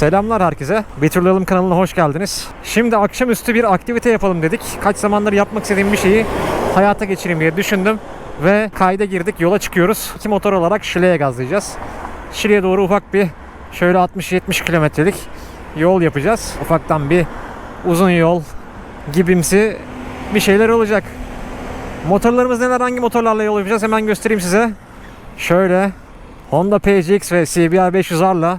Selamlar herkese. Bir Turlayalım kanalına hoş geldiniz. Şimdi akşamüstü bir aktivite yapalım dedik. Kaç zamandır yapmak istediğim bir şeyi hayata geçireyim diye düşündüm. Ve kayda girdik, yola çıkıyoruz. İki motor olarak Şile'ye gazlayacağız. Şile'ye doğru ufak bir şöyle 60-70 kilometrelik yol yapacağız. Ufaktan bir uzun yol gibimsi bir şeyler olacak. Motorlarımız neler, hangi motorlarla yol yapacağız hemen göstereyim size. Şöyle Honda PCX ve CBR 500R'la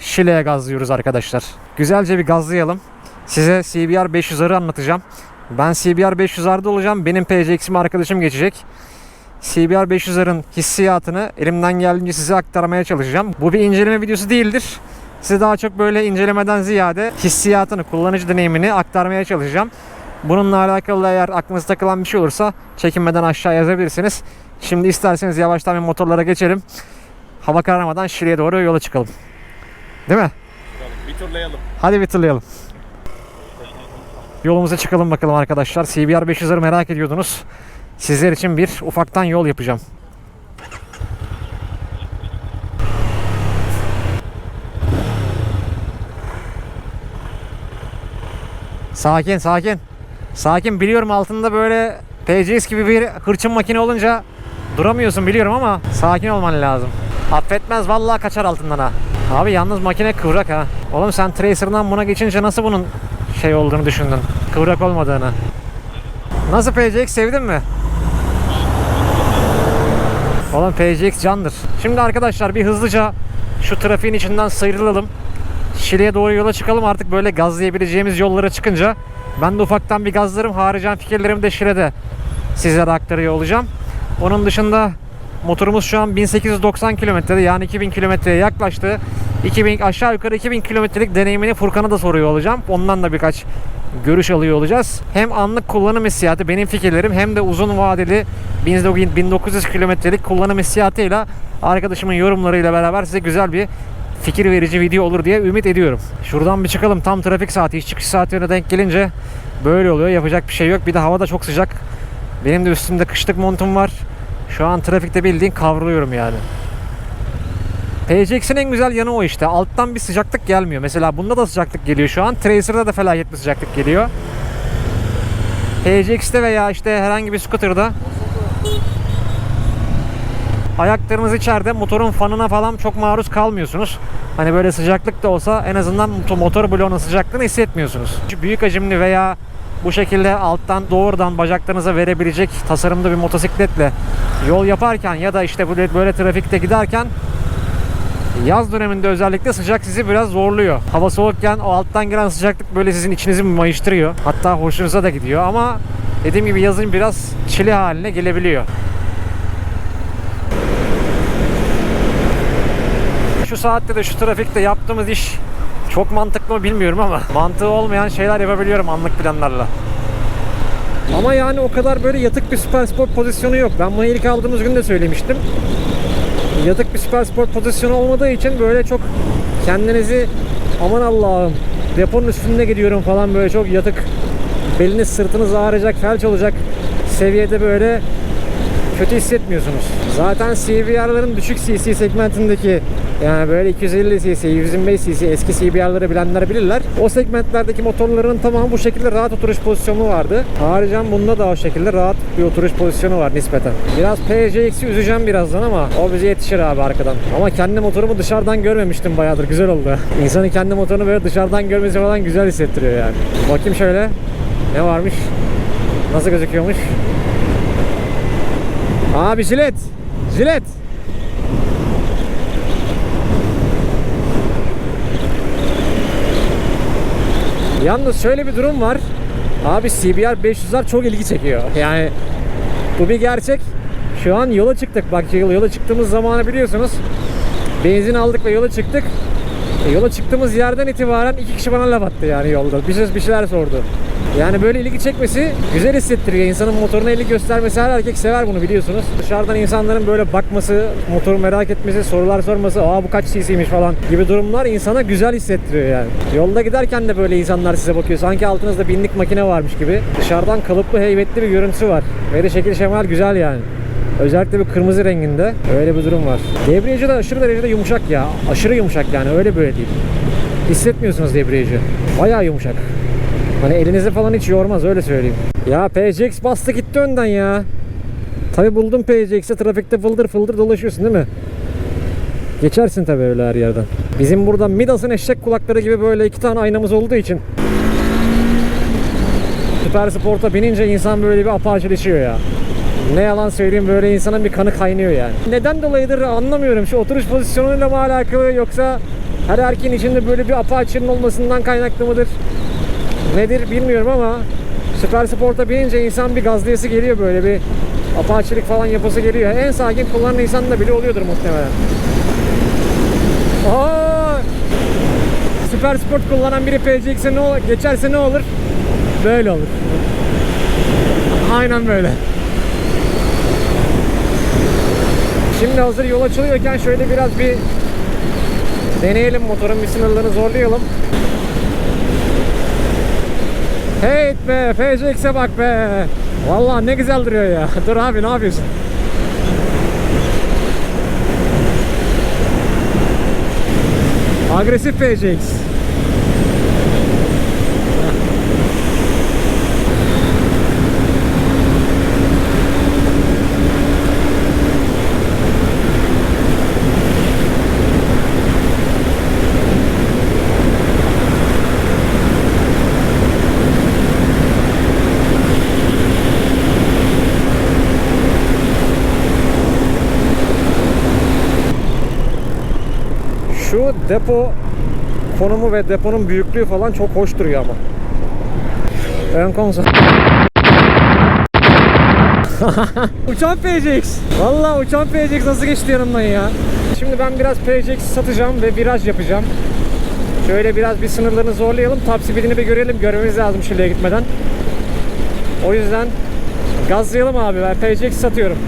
Şile'ye gazlıyoruz arkadaşlar. Güzelce bir gazlayalım. Size CBR 500R'ı anlatacağım. Ben CBR 500R'da olacağım. Benim PCX'imi arkadaşım geçecek. CBR 500R'ın hissiyatını elimden geldiğince size aktarmaya çalışacağım. Bu bir inceleme videosu değildir. Size daha çok böyle incelemeden ziyade hissiyatını, kullanıcı deneyimini aktarmaya çalışacağım. Bununla alakalı eğer aklınıza takılan bir şey olursa çekinmeden aşağı yazabilirsiniz. Şimdi isterseniz yavaştan bir motorlara geçelim. Hava kararmadan Şile'ye doğru yola çıkalım. Değil mi? Bir turlayalım. Hadi bir tırlayalım. Yolumuza çıkalım bakalım arkadaşlar. CBR 500'leri merak ediyordunuz. Sizler için bir ufaktan yol yapacağım. Sakin sakin. Sakin biliyorum altında böyle PCS gibi bir hırçın makine olunca duramıyorsun biliyorum ama sakin olman lazım. Affetmez vallahi kaçar altından ha. Abi yalnız makine kıvrak ha. Oğlum sen Tracer'dan buna geçince nasıl bunun şey olduğunu düşündün? Kıvrak olmadığını. Nasıl PCX sevdin mi? Oğlum PCX candır. Şimdi arkadaşlar bir hızlıca şu trafiğin içinden sıyrılalım. Şile'ye doğru yola çıkalım artık böyle gazlayabileceğimiz yollara çıkınca ben de ufaktan bir gazlarım haricen fikirlerimi de Şile'de sizlere aktarıyor olacağım. Onun dışında motorumuz şu an 1890 kilometrede yani 2000 kilometreye yaklaştı. 2000 aşağı yukarı 2000 kilometrelik deneyimini Furkan'a da soruyor olacağım. Ondan da birkaç görüş alıyor olacağız. Hem anlık kullanım hissiyatı benim fikirlerim hem de uzun vadeli 1900 kilometrelik kullanım hissiyatıyla arkadaşımın yorumlarıyla beraber size güzel bir fikir verici video olur diye ümit ediyorum. Şuradan bir çıkalım. Tam trafik saati, iş çıkış saatlerine denk gelince böyle oluyor. Yapacak bir şey yok. Bir de hava da çok sıcak. Benim de üstümde kışlık montum var. Şu an trafikte bildiğin kavruluyorum yani. PCX'in en güzel yanı o işte. Alttan bir sıcaklık gelmiyor. Mesela bunda da sıcaklık geliyor şu an. Tracer'da da felaket bir sıcaklık geliyor. PCX'te veya işte herhangi bir scooter'da ayaklarınız içeride motorun fanına falan çok maruz kalmıyorsunuz. Hani böyle sıcaklık da olsa en azından motor- bloğunun sıcaklığını hissetmiyorsunuz. Şu Büyük hacimli veya bu şekilde alttan doğrudan bacaklarınıza verebilecek tasarımda bir motosikletle yol yaparken ya da işte böyle, böyle trafikte giderken Yaz döneminde özellikle sıcak sizi biraz zorluyor. Hava soğukken o alttan gelen sıcaklık böyle sizin içinizi mayıştırıyor. Hatta hoşunuza da gidiyor ama dediğim gibi yazın biraz çile haline gelebiliyor. Şu saatte de şu trafikte yaptığımız iş çok mantıklı mı bilmiyorum ama mantığı olmayan şeyler yapabiliyorum anlık planlarla. Ama yani o kadar böyle yatık bir süper spor pozisyonu yok. Ben bunu ilk aldığımız gün de söylemiştim yatık bir süper sport pozisyonu olmadığı için böyle çok kendinizi aman Allah'ım deponun üstünde gidiyorum falan böyle çok yatık beliniz sırtınız ağrıyacak felç olacak seviyede böyle kötü hissetmiyorsunuz. Zaten CBR'ların düşük CC segmentindeki yani böyle 250 cc, 125 cc eski CBR'ları bilenler bilirler. O segmentlerdeki motorların tamamı bu şekilde rahat oturuş pozisyonu vardı. Haricen bunda da o şekilde rahat bir oturuş pozisyonu var nispeten. Biraz PCX'i üzeceğim birazdan ama o bize yetişir abi arkadan. Ama kendi motorumu dışarıdan görmemiştim bayağıdır. Güzel oldu. İnsanın kendi motorunu böyle dışarıdan görmesi falan güzel hissettiriyor yani. Bakayım şöyle. Ne varmış? Nasıl gözüküyormuş? Abi jilet. Jilet. Yalnız şöyle bir durum var. Abi CBR 500'ler çok ilgi çekiyor. Yani bu bir gerçek. Şu an yola çıktık. Bak yola çıktığımız zamanı biliyorsunuz. Benzin aldık ve yola çıktık. E, yola çıktığımız yerden itibaren iki kişi bana laf attı yani yolda. Bir, şey- bir şeyler sordu. Yani böyle ilgi çekmesi güzel hissettiriyor. İnsanın motoruna ilgi göstermesi her erkek sever bunu biliyorsunuz. Dışarıdan insanların böyle bakması, motoru merak etmesi, sorular sorması, aa bu kaç cc'ymiş falan gibi durumlar insana güzel hissettiriyor yani. Yolda giderken de böyle insanlar size bakıyor. Sanki altınızda binlik makine varmış gibi. Dışarıdan kalıplı heybetli bir görüntüsü var. Ve de şekil şemal güzel yani. Özellikle bir kırmızı renginde öyle bir durum var. Debriyajı da aşırı derecede yumuşak ya. Aşırı yumuşak yani öyle böyle değil. Hissetmiyorsunuz debriyajı. Bayağı yumuşak. Hani elinizi falan hiç yormaz öyle söyleyeyim. Ya PCX bastı gitti önden ya. Tabi buldum PCX'e trafikte fıldır fıldır dolaşıyorsun değil mi? Geçersin tabi öyle her yerden. Bizim burada Midas'ın eşek kulakları gibi böyle iki tane aynamız olduğu için Süper Sport'a binince insan böyle bir apaçileşiyor ya. Ne yalan söyleyeyim böyle insanın bir kanı kaynıyor yani. Neden dolayıdır anlamıyorum. Şu oturuş pozisyonuyla mı alakalı yoksa her erkeğin içinde böyle bir apaçinin olmasından kaynaklı mıdır? Nedir bilmiyorum ama Süper Sport'a binince insan bir gazlayası geliyor böyle bir apaçilik falan yapası geliyor. En sakin kullanan insan da bile oluyordur muhtemelen. Aa! Süper Sport kullanan biri PCX'e ne olur, geçerse ne olur? Böyle olur. Aynen böyle. Şimdi hazır yol açılıyorken şöyle biraz bir deneyelim motorun bir sınırlarını zorlayalım. Hey be PCX'e bak be. Vallahi ne güzel duruyor ya. Dur abi ne yapıyorsun? Agresif PCX. Şu depo konumu ve deponun büyüklüğü falan çok hoş duruyor ama. Ön konsol. uçan PCX. Vallahi uçan PCX nasıl geçti yanımdan ya. Şimdi ben biraz PCX satacağım ve viraj yapacağım. Şöyle biraz bir sınırlarını zorlayalım. Top speedini bir görelim. Görmemiz lazım Şile'ye gitmeden. O yüzden gazlayalım abi. Ben PCX satıyorum.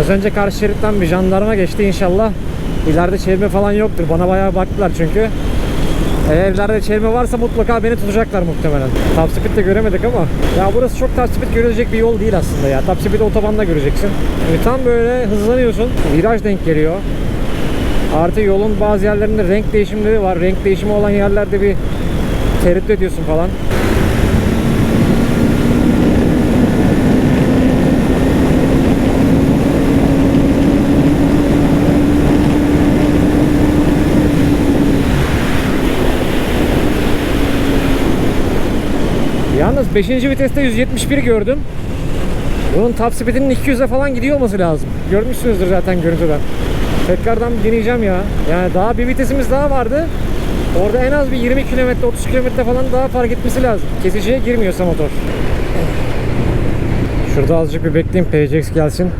Az önce karşı şeritten bir jandarma geçti inşallah. İleride çevirme falan yoktur. Bana bayağı baktılar çünkü. Eğer ileride çevirme varsa mutlaka beni tutacaklar muhtemelen. Speed de göremedik ama. Ya burası çok speed görülecek bir yol değil aslında ya. Speed otobanda göreceksin. Yani tam böyle hızlanıyorsun. Viraj denk geliyor. Artı yolun bazı yerlerinde renk değişimleri var. Renk değişimi olan yerlerde bir tereddüt ediyorsun falan. Yalnız 5. viteste 171 gördüm. Bunun top speedinin 200'e falan gidiyor olması lazım. Görmüşsünüzdür zaten görüntüden. Tekrardan deneyeceğim ya. Yani daha bir vitesimiz daha vardı. Orada en az bir 20 km, 30 km falan daha fark etmesi lazım. Kesiciye girmiyorsa motor. Şurada azıcık bir bekleyeyim PCX gelsin.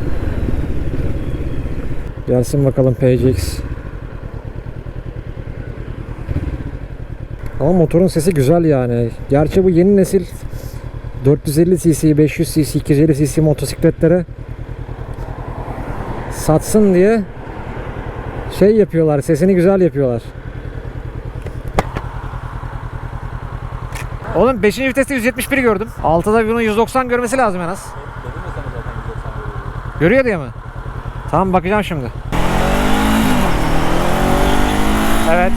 Gelsin bakalım PCX. Ama motorun sesi güzel yani. Gerçi bu yeni nesil 450 cc, 500 cc, 250 cc motosikletlere satsın diye şey yapıyorlar. Sesini güzel yapıyorlar. Oğlum 5. viteste 171 gördüm. Altıda bunun 190 görmesi lazım en az. Görüyor diye mi? Tamam bakacağım şimdi. Evet.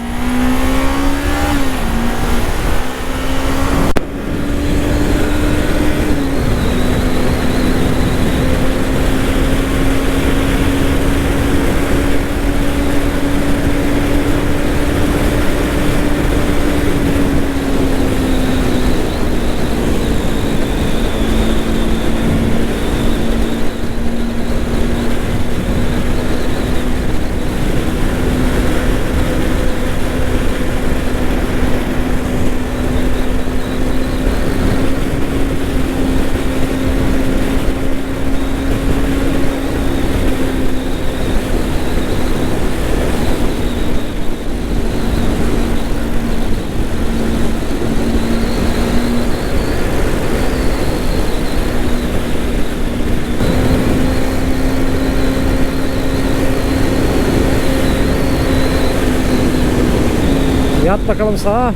Bakalım sağa.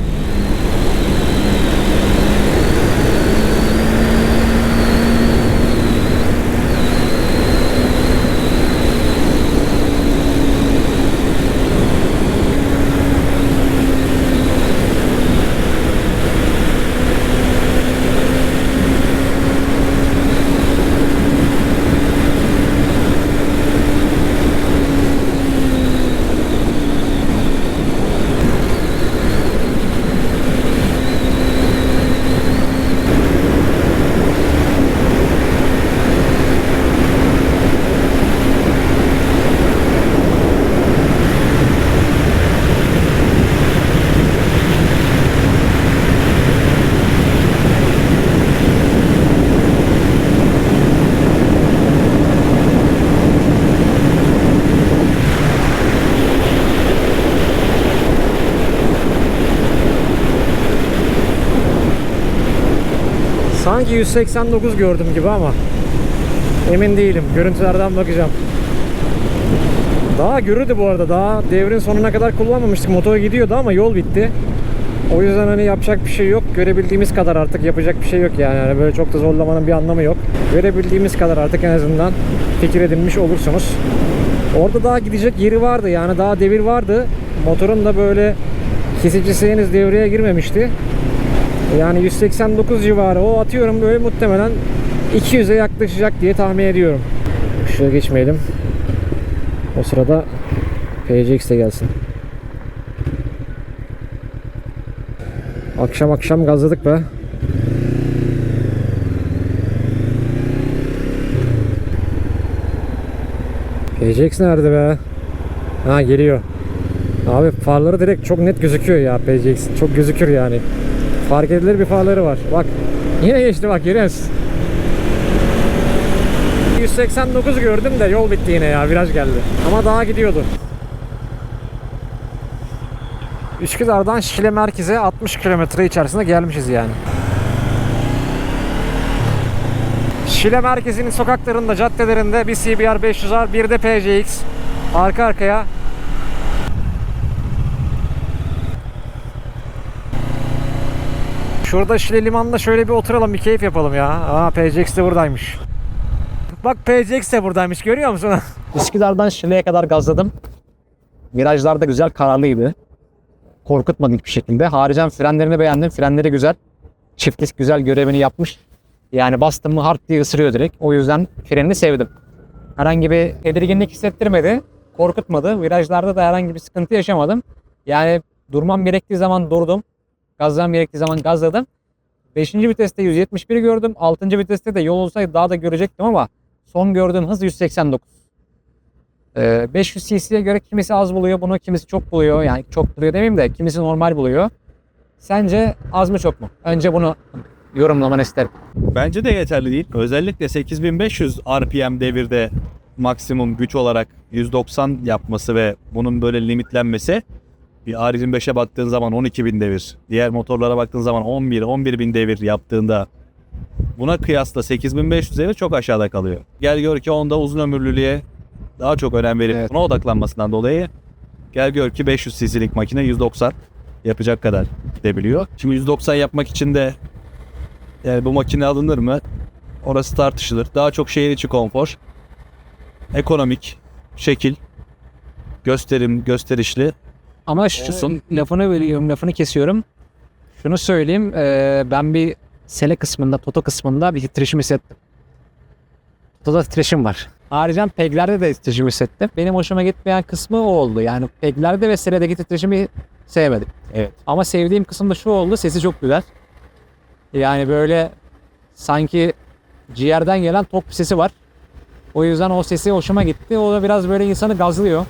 Sanki 189 gördüm gibi ama emin değilim. Görüntülerden bakacağım. Daha görürdü bu arada. Daha devrin sonuna kadar kullanmamıştık. Motor gidiyordu ama yol bitti. O yüzden hani yapacak bir şey yok. Görebildiğimiz kadar artık yapacak bir şey yok yani. yani böyle çok da zorlamanın bir anlamı yok. Görebildiğimiz kadar artık en azından fikir edinmiş olursunuz. Orada daha gidecek yeri vardı yani daha devir vardı. Motorun da böyle kesicisi henüz devreye girmemişti. Yani 189 civarı o atıyorum böyle muhtemelen 200'e yaklaşacak diye tahmin ediyorum. Şuraya geçmeyelim. O sırada PCX de gelsin. Akşam akşam gazladık be. PCX nerede be? Ha geliyor. Abi farları direkt çok net gözüküyor ya PCX. Çok gözükür yani. Fark edilir bir farları var. Bak yine geçti bak musun? 189 gördüm de yol bitti yine ya viraj geldi. Ama daha gidiyordu. Üsküdar'dan Şile merkeze 60 kilometre içerisinde gelmişiz yani. Şile merkezinin sokaklarında, caddelerinde bir CBR 500R, bir de PCX arka arkaya Şurada Şile limanında şöyle bir oturalım bir keyif yapalım ya. Aa PCX de buradaymış. Bak PCX de buradaymış görüyor musun? Üsküdar'dan Şile'ye kadar gazladım. Virajlar da güzel kararlıydı. Korkutmadı hiçbir şekilde. Haricen frenlerini beğendim. Frenleri güzel. Çiftlik güzel görevini yapmış. Yani bastım mı hard diye ısırıyor direkt. O yüzden frenini sevdim. Herhangi bir tedirginlik hissettirmedi. Korkutmadı. Virajlarda da herhangi bir sıkıntı yaşamadım. Yani durmam gerektiği zaman durdum. Gazlamam gerektiği zaman gazladım. 5. viteste 171 gördüm. 6. viteste de yol olsaydı daha da görecektim ama son gördüğüm hız 189. Ee, 500 cc'ye göre kimisi az buluyor bunu, kimisi çok buluyor. Yani çok buluyor demeyeyim de kimisi normal buluyor. Sence az mı çok mu? Önce bunu yorumlamanı isterim. Bence de yeterli değil. Özellikle 8500 RPM devirde maksimum güç olarak 190 yapması ve bunun böyle limitlenmesi bir R25'e baktığın zaman 12.000 devir, diğer motorlara baktığın zaman 11 11.000 devir yaptığında buna kıyasla 8500 devir çok aşağıda kalıyor. Gel gör ki onda uzun ömürlülüğe daha çok önem verip Evet. buna odaklanmasından dolayı gel gör ki 500 cc'lik makine 190 yapacak kadar gidebiliyor. Şimdi 190 yapmak için de yani bu makine alınır mı? Orası tartışılır. Daha çok şehir içi konfor. Ekonomik, şekil, gösterim, gösterişli. Ama şu lafını bölüyorum, lafını kesiyorum. Şunu söyleyeyim, eee, ben bir sele kısmında, toto kısmında bir titreşim hissettim. Toto'da titreşim var. Ayrıca peglerde de titreşim hissettim. Benim hoşuma gitmeyen kısmı o oldu. Yani peglerde ve seledeki titreşimi sevmedim. Evet. Ama sevdiğim kısım da şu oldu, sesi çok güzel. Yani böyle sanki ciğerden gelen tok bir sesi var. O yüzden o sesi hoşuma gitti. O da biraz böyle insanı gazlıyor.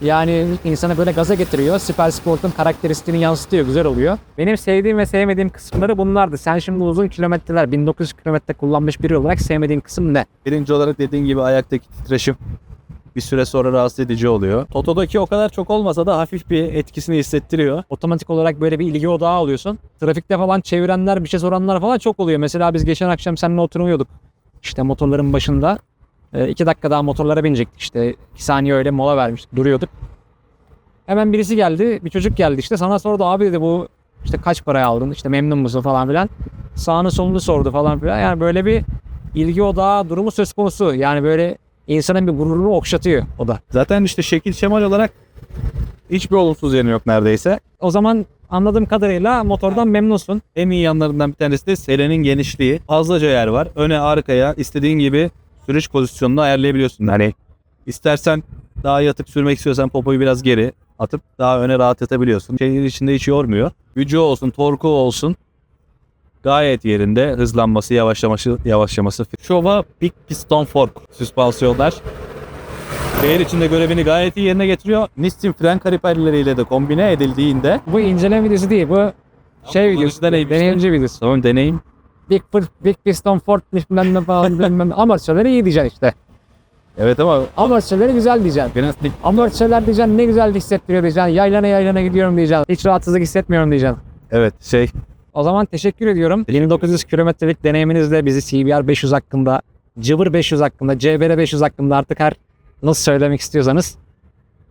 Yani insanı böyle gaza getiriyor. Süper Sport'un karakteristiğini yansıtıyor. Güzel oluyor. Benim sevdiğim ve sevmediğim kısımları bunlardı. Sen şimdi uzun kilometreler, 1900 kilometre kullanmış biri olarak sevmediğin kısım ne? Birinci olarak dediğin gibi ayaktaki titreşim bir süre sonra rahatsız edici oluyor. Toto'daki o kadar çok olmasa da hafif bir etkisini hissettiriyor. Otomatik olarak böyle bir ilgi odağı alıyorsun. Trafikte falan çevirenler, bir şey soranlar falan çok oluyor. Mesela biz geçen akşam seninle oturuyorduk. İşte motorların başında. E, iki dakika daha motorlara binecektik işte. iki saniye öyle mola vermiştik. Duruyorduk. Hemen birisi geldi. Bir çocuk geldi işte. Sana sordu abi dedi bu işte kaç paraya aldın? İşte memnun musun falan filan. Sağını solunu sordu falan filan. Yani böyle bir ilgi odağı durumu söz konusu. Yani böyle insanın bir gururunu okşatıyor o da. Zaten işte şekil şemal olarak hiçbir olumsuz yanı yok neredeyse. O zaman anladığım kadarıyla motordan memnunsun. En iyi yanlarından bir tanesi de selenin genişliği. Fazlaca yer var. Öne arkaya istediğin gibi sürüş pozisyonunu ayarlayabiliyorsun. Hani istersen daha yatık sürmek istiyorsan popoyu biraz geri atıp daha öne rahat yatabiliyorsun. Şehir içinde hiç yormuyor. Gücü olsun, torku olsun. Gayet yerinde. Hızlanması, yavaşlaması, yavaşlaması. Şova Big Piston Fork süspansiyonlar. Şehir içinde görevini gayet iyi yerine getiriyor. Nissin fren kaliperleriyle de kombine edildiğinde Bu inceleme videosu değil. Bu şey videosu. Deneyimci videosu. Tamam deneyim. Big, Big Piston Ford bilmem ne falan bilmem ne. Amortisörleri iyi diyeceksin işte. Evet ama Amortisörleri güzel diyeceksin. biraz Amortisörler diyeceksin ne güzel hissettiriyor diyeceksin. Yaylana yaylana gidiyorum diyeceksin. Hiç rahatsızlık hissetmiyorum diyeceksin. evet şey O zaman teşekkür ediyorum. 1900 kilometrelik deneyiminizle bizi CBR 500 hakkında, Cıvır 500 hakkında, CBR 500 hakkında artık her nasıl söylemek istiyorsanız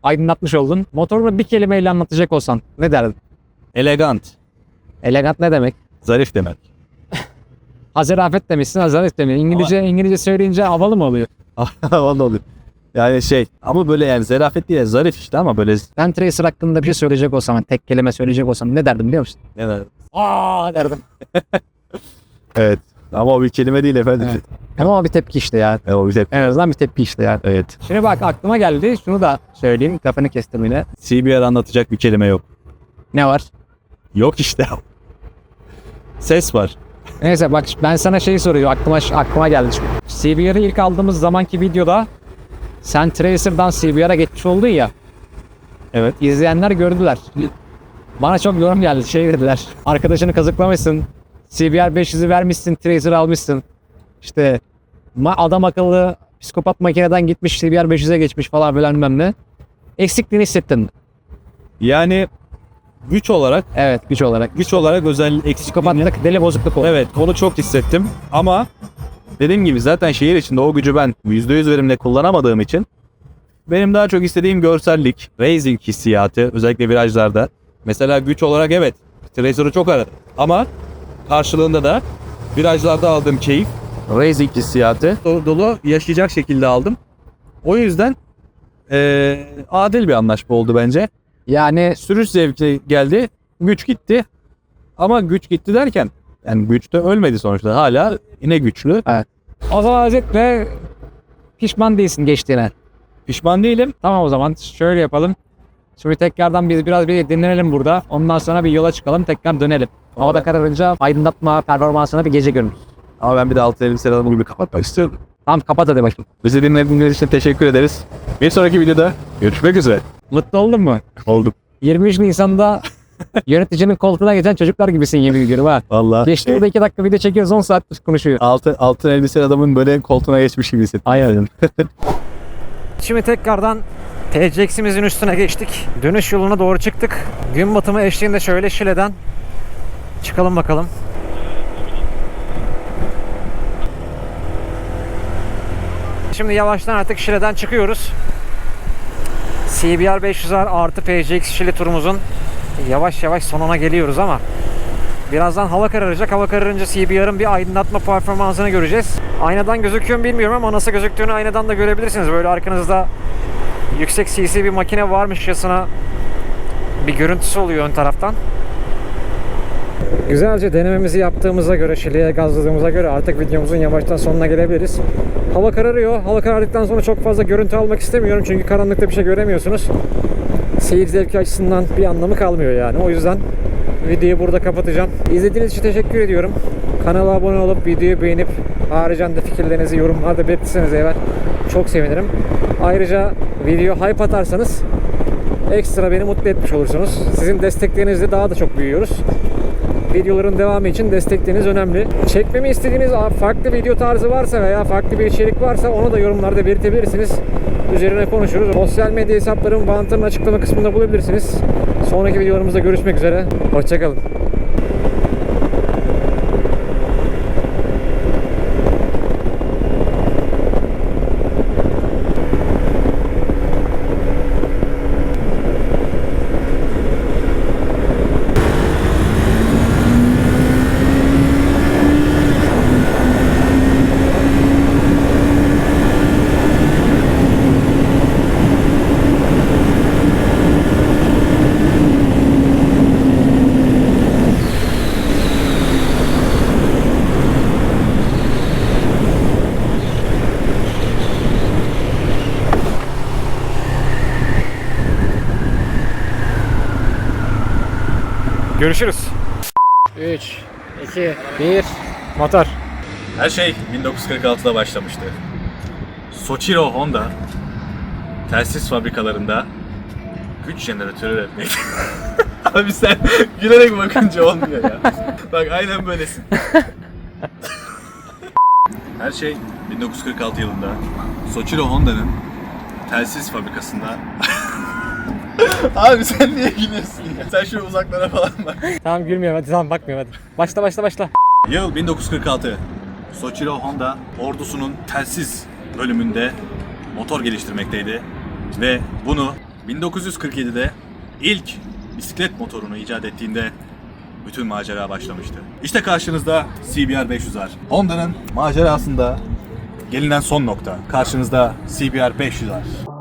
aydınlatmış oldun. Motorunu bir kelimeyle anlatacak olsan ne derdin? elegant, Elegant ne demek? zarif demek. Hazerafet demişsin, hazerafet demiş. İngilizce, İngilizce söyleyince havalı mı oluyor? Havalı oluyor. Yani şey ama böyle yani zarafet değil zarif işte ama böyle Ben Tracer hakkında bir şey söyleyecek olsam, tek kelime söyleyecek olsam ne derdim biliyor musun? ne der- Aa derdim. Evet. Ama o bir kelime değil efendim. Evet. Ama bir tepki işte ya. Evet. o bir tepki. En azından bir tepki işte ya. Evet. Şimdi bak aklıma geldi. Şunu da söyleyeyim. Kafanı kestim yine. CBR anlatacak bir kelime yok. Ne var? Yok işte. Ses var. Neyse bak ben sana şey soruyor. Aklıma aklıma geldi. CBR'ı ilk aldığımız zamanki videoda sen Tracer'dan CBR'a geçmiş oldun ya. Evet. İzleyenler gördüler. Bana çok yorum geldi. Şey dediler. Arkadaşını kazıklamışsın. CBR 500'ü vermişsin. Tracer almışsın. İşte adam akıllı psikopat makineden gitmiş CBR 500'e geçmiş falan filan bilmem ne. Eksikliğini hissettin. Yani güç olarak Evet güç olarak. güç olarak özel eksikliğini Psikopatlık, deli bozukluk oldu. Evet onu çok hissettim ama dediğim gibi zaten şehir içinde o gücü ben %100 verimle kullanamadığım için benim daha çok istediğim görsellik, racing hissiyatı özellikle virajlarda. Mesela güç olarak evet Tracer'ı çok aradım ama karşılığında da virajlarda aldığım keyif, racing hissiyatı dolu, dolu yaşayacak şekilde aldım. O yüzden eee, adil bir anlaşma oldu bence. Yani Sürüş zevki geldi, güç gitti. Ama güç gitti derken yani güç de ölmedi sonuçta. Hala yine güçlü. o zaman özetle pişman değilsin geçtiğine. Pişman değilim. Tamam o zaman şöyle yapalım. Şimdi tekrardan biz biraz bir dinlenelim burada. Ondan sonra bir yola çıkalım tekrar dönelim. Havada kararınca aydınlatma performansına bir gece görürüz. Ama ben bir de altın elbise adamı gibi kapatmak istiyorum. Tamam kapat hadi bakayım. Bizi dinlediğiniz için teşekkür ederiz. Bir sonraki videoda görüşmek üzere. Mutlu oldun mu? Olduk. 23 Nisan'da yöneticinin koltuğuna geçen çocuklar gibisin yemin ediyorum ha. Vallahi. Geçti burada 2 dakika video çekiyoruz 10 saat konuşuyor. altın, altın elbise adamın böyle koltuğuna geçmiş gibi hissettim. Aynen. Şimdi tekrardan TCX'imizin üstüne geçtik. Dönüş yoluna doğru çıktık. Gün batımı eşliğinde şöyle Şile'den çıkalım bakalım. Şimdi yavaştan artık Şile'den çıkıyoruz. CBR 500R artı PCX Şile turumuzun yavaş yavaş sonuna geliyoruz ama Birazdan hava kararacak. Hava kararınca CBR'ın bir aydınlatma performansını göreceğiz. Aynadan gözüküyor mu bilmiyorum ama nasıl gözüktüğünü aynadan da görebilirsiniz. Böyle arkanızda yüksek CC bir makine varmışçasına bir görüntüsü oluyor ön taraftan. Güzelce denememizi yaptığımıza göre, Şile'ye gazladığımıza göre artık videomuzun yavaştan sonuna gelebiliriz. Hava kararıyor. Hava karardıktan sonra çok fazla görüntü almak istemiyorum çünkü karanlıkta bir şey göremiyorsunuz. Seyir zevki açısından bir anlamı kalmıyor yani. O yüzden videoyu burada kapatacağım. İzlediğiniz için teşekkür ediyorum. Kanala abone olup videoyu beğenip haricen de fikirlerinizi yorumlarda belirtirseniz eğer çok sevinirim. Ayrıca video hype atarsanız ekstra beni mutlu etmiş olursunuz. Sizin desteklerinizle daha da çok büyüyoruz. Videoların devamı için destekleriniz önemli. Çekmemi istediğiniz farklı video tarzı varsa veya farklı bir içerik varsa onu da yorumlarda belirtebilirsiniz. Üzerine konuşuruz. Sosyal medya hesaplarım Bantır'ın açıklama kısmında bulabilirsiniz. Sonraki videolarımızda görüşmek üzere. Hoşçakalın. Görüşürüz. 3, 2, 1. Motor. Her şey 1946'da başlamıştı. Sochiro Honda telsiz fabrikalarında güç jeneratörü üretmek. Abi sen gülerek bakınca olmuyor ya. Bak aynen böylesin. Her şey 1946 yılında Sochiro Honda'nın telsiz fabrikasında Abi sen niye gülüyorsun ya? Sen şöyle uzaklara falan bak. Tamam gülmüyorum hadi tamam bakmıyorum hadi. Başla başla başla. Yıl 1946. Sochiro Honda ordusunun telsiz bölümünde motor geliştirmekteydi ve bunu 1947'de ilk bisiklet motorunu icat ettiğinde bütün macera başlamıştı. İşte karşınızda CBR 500R. Honda'nın macerasında gelinen son nokta. Karşınızda CBR 500R.